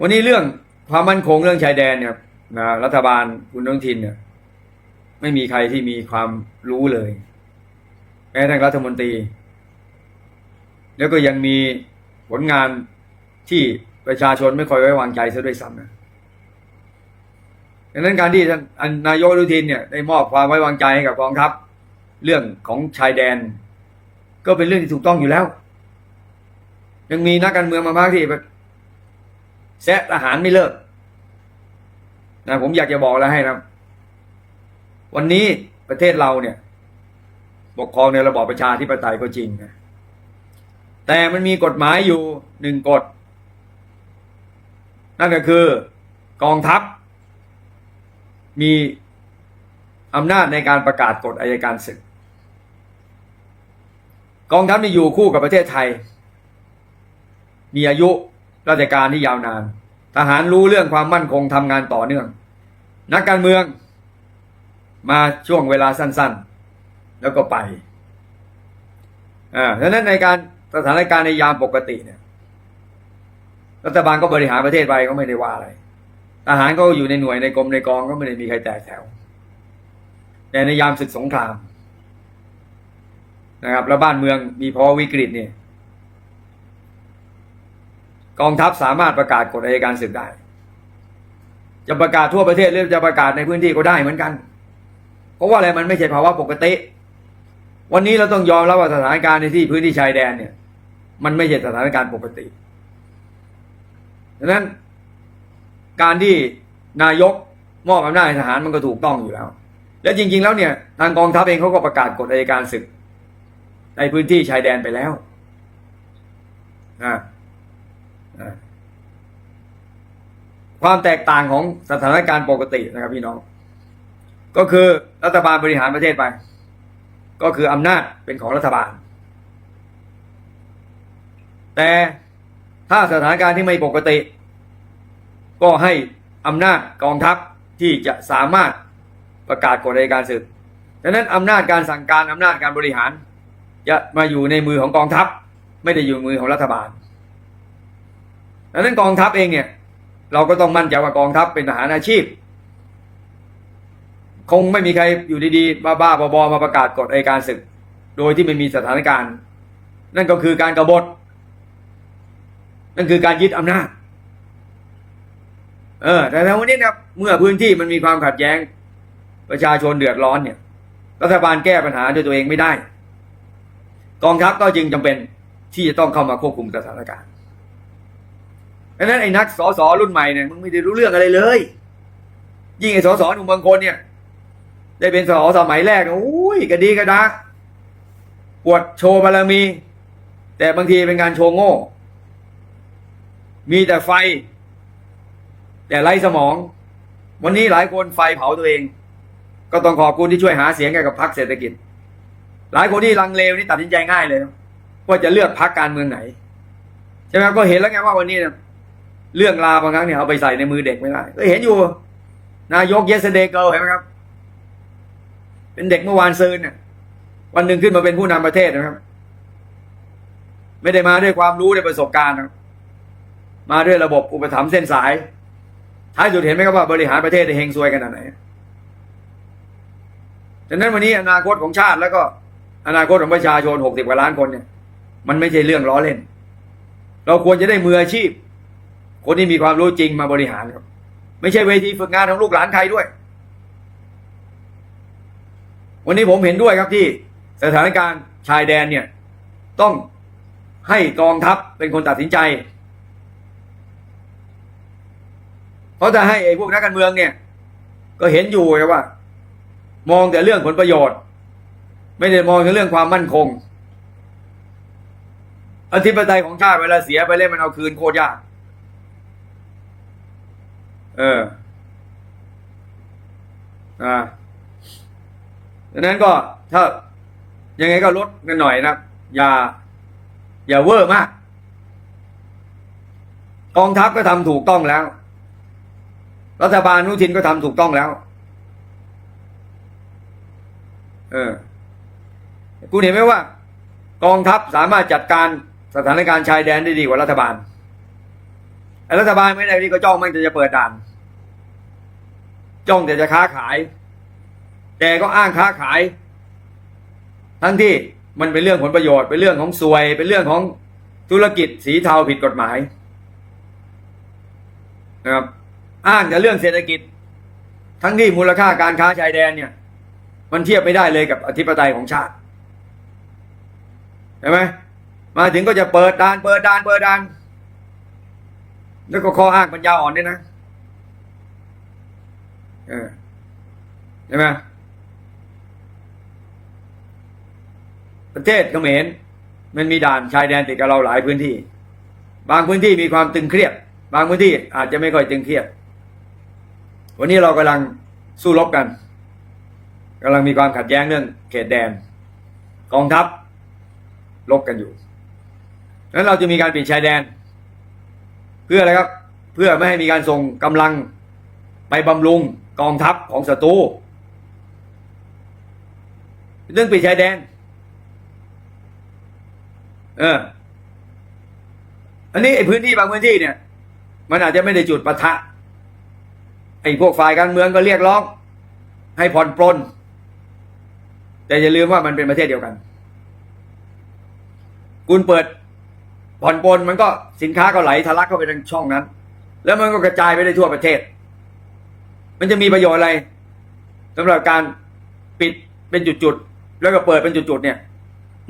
วันนี้เรื่องความมั่นคงเรื่องชายแดนเนี่ยนะรัฐบาลคุณอนุทินเนี่ย ไม่มีใครที่มีความรู้เลยแม้แต่รัฐมนตรี แล้วก็ยังมีผลงานที่ประชาชนไม่ค่อยไว้วางใจซะด้วยซ้ำนะดังนั้นการที่ท่านนายกอนุทินเนี่ยได้มอบความไว้วางใจให้กับกองทัพ เรื่องของชายแดน ก็เป็นเรื่องที่ถูกต้องอยู่แล้ว ยังมีนักการเมืองมามากที่ แซะทหารไม่เลิกนะผมอยากจะบอกแล้วให้นะวันนี้ประเทศเราเนี่ยปกครองในระบอบประชาธิปไตยก็จริงนะแต่มันมีกฎหมายอยู่หนึ่งกฎ นั่นก็คือกองทัพ มีอำนาจในการประกาศกฎอายการศึก กองทัพนี่อยู่คู่กับประเทศไทย มีอายุ ราชการที่ยาวนาน ทหารรู้เรื่องความมั่นคงทำงานต่อเนื่อง นักการเมือง มาช่วงเวลาสั้นๆ แล้วก็ไปอ่าดังนั้นในการสถานการณ์ในยามปกติเนี่ย รัฐบาลก็บริหารประเทศไปก็ไม่ได้ว่าอะไร ทหารก็อยู่ในหน่วยในกรมในกองก็ไม่ได้มีใครแตกแถว แต่ในยามศึกสงครามนะครับ แล้วบ้านเมืองมีภาวะวิกฤตเนี่ย กองทัพสามารถประกาศกฎอัยการศึกได้ จะประกาศทั่วประเทศหรือจะประกาศในพื้นที่ก็ได้เหมือนกัน เพราะว่าอะไรมันไม่ใช่ภาวะปกติ วันนี้เราต้องยอมรับว่าสถานการณ์ในที่พื้นที่ชายแดนเนี่ย มันไม่ใช่สถานการณ์ปกติดังนั้นการที่นายกมอบอำนาจให้ทหารมันก็ถูกต้องอยู่แล้ว และจริง ๆ แล้วเนี่ยทางกองทัพเองเขาก็ประกาศกฎอัยการศึก ในพื้นที่ชายแดนไปแล้วนะนะ ความแตกต่างของสถานการณ์ปกตินะครับพี่น้อง ก็คือรัฐบาลบริหารประเทศไป ก็คืออำนาจเป็นของรัฐบาล แต่ถ้าสถานการณ์ที่ไม่ปกติ ก็ให้อำนาจกองทัพที่จะสามารถประกาศกฎอัยการศึกดังนั้นอำนาจการสั่งการอำนาจการบริหาร จะมาอยู่ในมือของกองทัพ ไม่ได้อยู่มือของรัฐบาลดังนั้นกองทัพเองเนี่ย เราก็ต้องมั่นใจว่ากองทัพเป็นทหารอาชีพ คงไม่มีใครอยู่ดีๆ บ้าๆบอๆมาประกาศกฎอัยการศึก โดยที่ไม่มีสถานการณ์ นั่นก็คือการกบฏ นั่นคือการยึดอำนาจ เออ แต่ในวันนี้นะครับเมื่อพื้นที่มันมีความขัดแย้ง ประชาชนเดือดร้อนเนี่ย รัฐบาลแก้ปัญหาด้วยตัวเองไม่ได้ กองทัพก็จึงจำเป็นที่จะต้องเข้ามาควบคุมสถานการณ์ ดังนั้นไอ้นักสอสอรุ่นใหม่เนี่ยมึงไม่ได้รู้เรื่องอะไรเลย ยิ่งไอ้สอสหนุ่มบางคนเนี่ย ได้เป็นสสสมัยแรกโอ้ยกระดีกระดาปวดโชว์บารมี แต่บางทีเป็นการโชว์โง่ มีแต่ไฟ แต่ไร้สมอง วันนี้หลายคนไฟเผาตัวเอง ก็ต้องขอบคุณที่ช่วยหาเสียงให้กับพรรคเศรษฐกิจ หลายคนที่ลังเลวนี่ตัดสินใจง่ายเลยว่าจะเลือกพรรคการเมืองไหนใช่ไหมก็เห็นแล้วไงว่าวันนี้เนี่ย เรื่องราวบางครั้งเนี่ยเอาไปใส่ในมือเด็กไม่ได้ก็เห็นอยู่ นายกเยสเดย์เกิลเห็นไหมครับ เป็นเด็กเมื่อวานซืนเนี่ยวันหนึ่งขึ้นมาเป็นผู้นำประเทศนะครับ ไม่ได้มาด้วยความรู้ด้วยประสบการณ์นะมาด้วยระบบอุปถัมภ์เส้นสายท้ายสุดเห็นไหมครับว่าบริหารประเทศได้เฮงซวยขนาดไหนฉะนั้นวันนี้อนาคตของชาติแล้วก็ อนาคตของประชาชนหกสิบกว่าล้านคนเนี่ย มันไม่ใช่เรื่องล้อเล่น เราควรจะได้มืออาชีพ คนที่มีความรู้จริงมาบริหารครับ ไม่ใช่เวทีฝึกงานของลูกหลานใครด้วย วันนี้ผมเห็นด้วยครับที่สถานการณ์ชายแดนเนี่ย ต้องให้กองทัพเป็นคนตัดสินใจ เพราะถ้าให้ไอ้พวกนักการเมืองเนี่ย ก็เห็นอยู่นะว่า มองแต่เรื่องผลประโยชน์ ไม่ได้มองถึงเรื่องความมั่นคงอธิปไตยของชาติเวลาเสียไปเล่นมันเอาคืนโคตรยาก เอออ่าดังนั้นก็ถ้ายังไงก็ลดกันหน่อยนะอย่า อย่าเวอร์มาก กองทัพก็ทำถูกต้องแล้ว รัฐบาลนุทินก็ทำถูกต้องแล้ว เออคุณเห็นไหมว่า กองทัพสามารถจัดการสถานการณ์ชายแดนได้ดีกว่ารัฐบาล รัฐบาลไม่ได้นี่ก็จ้องมันจะจะเปิดด่าน จ้องแต่จะค้าขาย แต่ก็อ้างค้าขาย ทั้งที่มันเป็นเรื่องผลประโยชน์เป็นเรื่องของสวย เป็นเรื่องของธุรกิจสีเทาผิดกฎหมายนะครับอ้างแต่เรื่องเศรษฐกิจ ทั้งที่มูลค่าการค้าชายแดนเนี่ย มันเทียบไม่ได้เลยกับอธิปไตยของชาติเห็นไหมมาถึงก็จะเปิดด่าน เปิดด่านเปิดด่าน แล้วก็ข้ออ้างปัญญาอ่อนด้วยนะเออใช่ไหมประเทศเขมรมันมีด่านชายแดนติดกับเราหลายพื้นที่ บางพื้นที่มีความตึงเครียด บางพื้นที่อาจจะไม่ค่อยตึงเครียด วันนี้เรากำลังสู้รบกันกำลังมีความขัดแย้งเรื่อง เขตแดน กองทัพรบกันอยู่นั้นเราจะมีการปิดชายแดน เพื่ออะไรครับ เพื่อไม่ให้มีการส่งกำลังไปบำรุงกองทัพของศัตรูเรื่องปิดชายแดน เออ อันนี้ไอ้พื้นที่บางพื้นที่เนี่ย มันอาจจะไม่ได้จุดปะทะไอ้พวกฝ่ายการเมืองก็เรียกร้อง ให้ผ่อนปลนแต่อย่าลืมว่ามันเป็นประเทศเดียวกัน คุณเปิด ผ่อนปลนมันก็สินค้าก็ไหลทะลักเข้าไปทางช่องนั้น แล้วมันก็กระจายไปได้ทั่วประเทศ มันจะมีประโยชน์อะไรสำหรับการปิดเป็นจุดๆแล้วก็เปิดเป็นจุดๆเนี่ย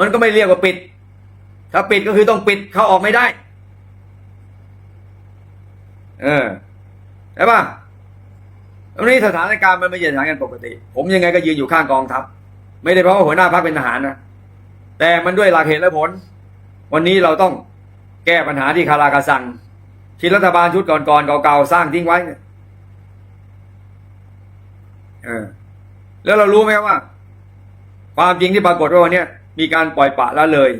มันก็ไม่เรียกว่าปิด ถ้าปิดก็คือต้องปิดเข้าออกไม่ได้ เออใช่ปะตรงนี้สถานการณ์มันไม่ใช่สถานการณ์ปกติ ผมยังไงก็ยืนอยู่ข้างกองทัพไม่ได้เพราะว่าหัวหน้าพรรคเป็นทหารนะแต่มันด้วยหลักเหตุและผล วันนี้เราต้อง แก้ปัญหาที่คาราคาซัง ที่รัฐบาลชุดก่อนๆเก่าๆสร้างทิ้งไว้เออแล้วเรารู้ไหมว่า ความจริงที่ปรากฏว่าวันนี้มีการปล่อยปะละเลย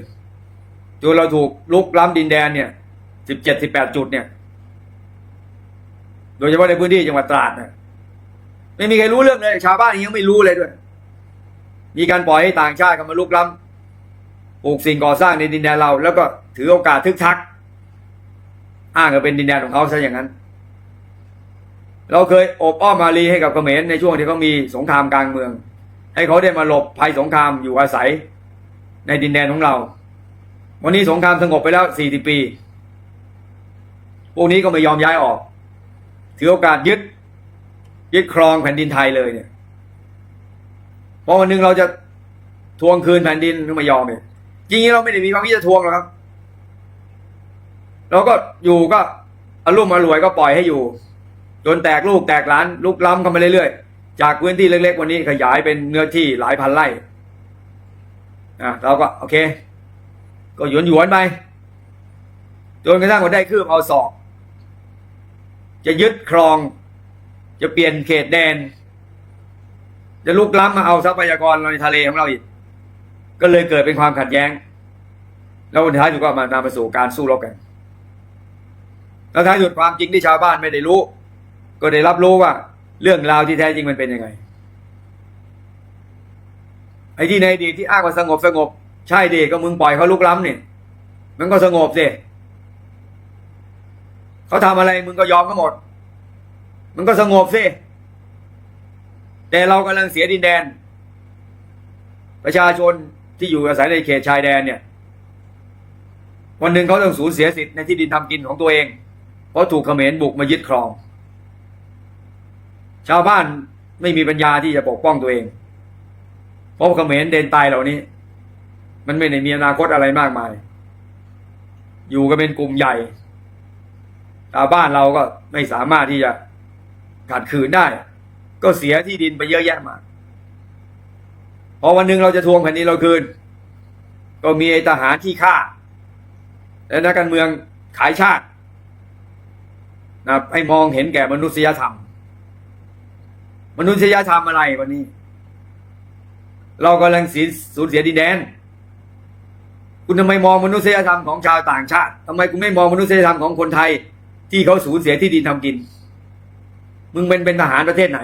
จนเราถูกลุกล้ำดินแดนเนี่ยสิบเจ็ดสิบแปดจุดเนี่ย โดยเฉพาะในพื้นที่จังหวัดตราดเนี่ยไม่มีใครรู้เรื่องเลย ชาวบ้านยังไม่รู้เลยด้วย มีการปล่อยให้ต่างชาติเข้ามาลุกล้ำปลูกสิ่งก่อสร้างในดินแดนเรา แล้วก็ ถือโอกาสทึกทัก อ้างว่าเป็นดินแดนของเขาซะอย่างนั้น เราเคยโอบอ้อมมาลีให้กับเขมรในช่วงที่เขามีสงครามกลางเมือง ให้เขาได้มาหลบภัยสงครามอยู่อาศัยในดินแดนของเรา วันนี้สงครามสงบไปแล้ว 40 ปี พวกนี้ก็ไม่ยอมย้ายออก ถือโอกาสยึด ยึดครองแผ่นดินไทยเลยเนี่ยพอวันหนึ่งเราจะทวงคืนแผ่นดินไม่ยอมเนี่ยจริงๆเราไม่ได้มีความคิดจะทวงหรอกครับ เราก็อยู่ก็อารมณ์อรวยก็ปล่อยให้อยู่ จนแตกลูกแตกหลานลุกล้ำเข้ามาเรื่อยๆ จากพื้นที่เล็ก ๆ วันนี้ขยายเป็นเนื้อที่หลายพันไร่อะเราก็โอเค ก็หยวนหยวนไปจนกระทั่งวันได้คืบเอาศอก จะยึดครอง จะเปลี่ยนเขตแดน จะลุกล้ำมาเอาทรัพยากรในทะเลของเราอีก ก็เลยเกิดเป็นความขัดแย้ง แล้ววันท้ายสุดก็มานำมาสู่การสู้รบกัน แล้วท้ายสุดความจริงที่ชาวบ้านไม่ได้รู้ ก็ได้รับรู้ว่า เรื่องราวที่แท้จริงมันเป็นยังไง ไอ้ที่ในดีที่อ้างว่าสงบสงบ ใช่ดิก็มึงปล่อยเขาลุกล้ำเนี่ยมันก็สงบสิเขาทำอะไรมึงก็ยอมเขาหมด มันก็สงบสิแต่เรากำลังเสียดินแดน ประชาชนที่อยู่อาศัยในเขตชายแดนเนี่ย วันหนึ่งเขาต้องสูญเสียสิทธิ์ในที่ดินทำกินของตัวเอง ราะถูกเขมรบุกมายึดครอง ชาวบ้านไม่มีปัญญาที่จะปกป้องตัวเอง เพราะเขมรเดนตายเหล่านี้ มันไม่ได้มีอนาคตอะไรมากมาย อยู่กันเป็นกลุ่มใหญ่ชาวบ้านเราก็ไม่สามารถที่จะขัดขืนได้ ก็เสียที่ดินไปเยอะแยะมากพอวันหนึ่งเราจะทวงแผ่นดินเราคืน ก็มีไอ้ทหารที่ฆ่า และนักการเมืองขายชาติ นะให้มองเห็นแก่มนุษยธรรม มนุษยธรรมอะไรวันนี้ เรากำลังสูญสูญเสียดินแดน คุณทำไมมองมนุษยธรรมของชาวต่างชาติทำไมคุณไม่มองมนุษยธรรมของคนไทย ที่เขาสูญเสียที่ดินทำกิน มึงเป็นเป็นทหารประเทศไหน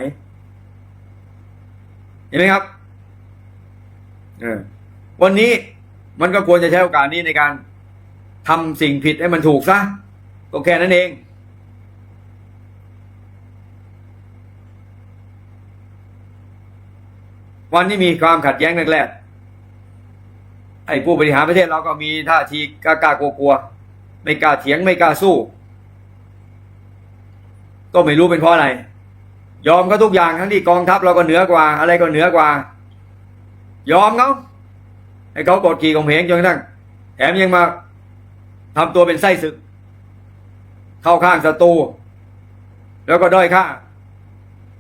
เห็นไหมครับออวันนี้มันก็ควรจะใช้โอกาสนี้ในการทำสิ่งผิดให้มันถูกซะก็แค่นั้นเอง วันที่มีความขัดแย้งแรกๆไอ้ผู้บริหารประเทศเราก็มีท่าทีกล้ากลัวๆไม่กล้าเถียงไม่กล้าสู้ ก็ไม่รู้เป็นเพราะอะไร ยอมก็ทุกอย่างทั้งที่กองทัพเราก็เหนือกว่า อะไรก็เหนือกว่า ยอมเขาให้เขากดขี่ข่มเหงจนกระทั่งแถมยังมาทำตัวเป็นไส้ศึก เข้าข้างศัตรูแล้วก็ด้อยค่า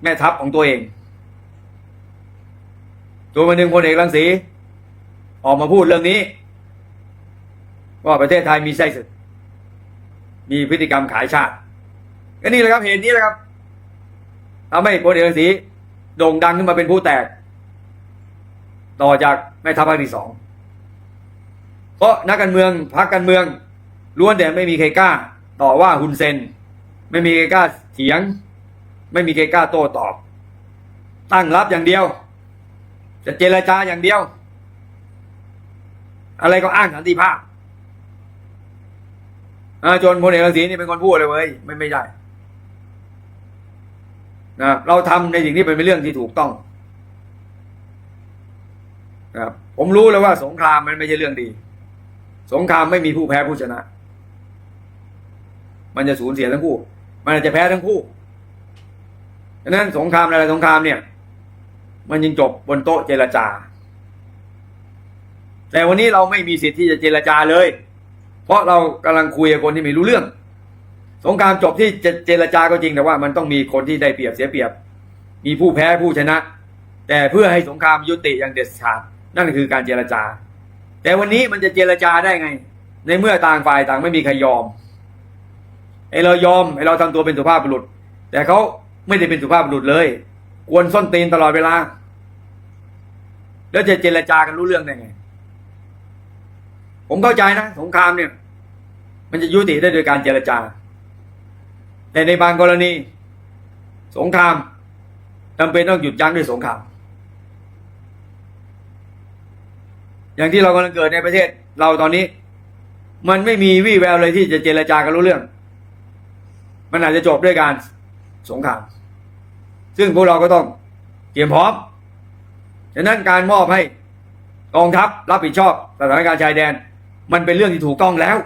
แม่ทัพของตัวเอง ตัววันหนึ่งพลเอกรังสีออกมาพูดเรื่องนี้ ว่าประเทศไทยมีไส้ศึกมีพฤติกรรมขายชาติก็นี่แหละครับเหตุนี้แหละครับทำให้พลเอกรังสีโด่งดังขึ้นมาเป็นผู้แตก ต่อจากแม่ทัพภาคที่สองเพราะนักการเมืองพรรคการเมืองล้วนแต่ไม่มีใครกล้า ต่อว่าฮุนเซน ไม่มีใครกล้าเถียง ไม่มีใครกล้าโต้ตอบ ตั้งรับอย่างเดียว จะเจรจาอย่างเดียว อะไรก็อ้างสันติภาพจนพลเอกรังสีนี่เป็นคนพูดเลยเว้ยไม่ไม่ได้นะเราทำในสิ่งที่เป็นเรื่องที่ถูกต้องนะผมรู้เลยว่าสงครามมันไม่ใช่เรื่องดี สงครามไม่มีผู้แพ้ผู้ชนะ มันจะสูญเสียทั้งคู่ มันจจะแพ้ทั้งคู่ฉะนั้นสงครามอะไรสงครามเนี่ย มันยังจบบนโต๊ะเจรจา แต่วันนี้เราไม่มีสิทธิ์ที่จะเจรจาเลย เพราะเรากำลังคุยกับคนที่ไม่รู้เรื่อง สงครามจบที่จะเจรจาก็จริงแต่ว่า มันต้องมีคนที่ได้เปรียบเสียเปรียบ มีผู้แพ้ผู้ชนะ แต่เพื่อให้สงครามยุติอย่างเด็ดขาดนั่นคือการเจรจา แต่วันนี้มันจะเจรจาได้ไง ในเมื่อต่างฝ่ายต่างไม่มีใครยอมไอเรายอมไอเราทำตัวเป็นสุภาพบุรุษ แต่เขาไม่ได้เป็นสุภาพบุรุษเลย กวนส้นตีนตลอดเวลา แล้วจะเจรจากันรู้เรื่องได้ไง ผมเข้าใจนะสงครามเนี่ย มันจะยุติได้โดยการเจรจา แต่ในบางกรณี สงครามจำเป็นต้องหยุดยั้งด้วยสงคราม อย่างที่เรากำลังเกิดในประเทศเราตอนนี้ มันไม่มีวี่แววเลยที่จะเจรจากันรู้เรื่อง มันอาจจะจบด้วยการสงคราม ซึ่งพวกเราก็ต้องเตรียมพร้อมฉะนั้นการมอบให้กองทัพรับผิดชอบสถานการณ์ชายแดน มันเป็นเรื่องที่ถูกต้องแล้ว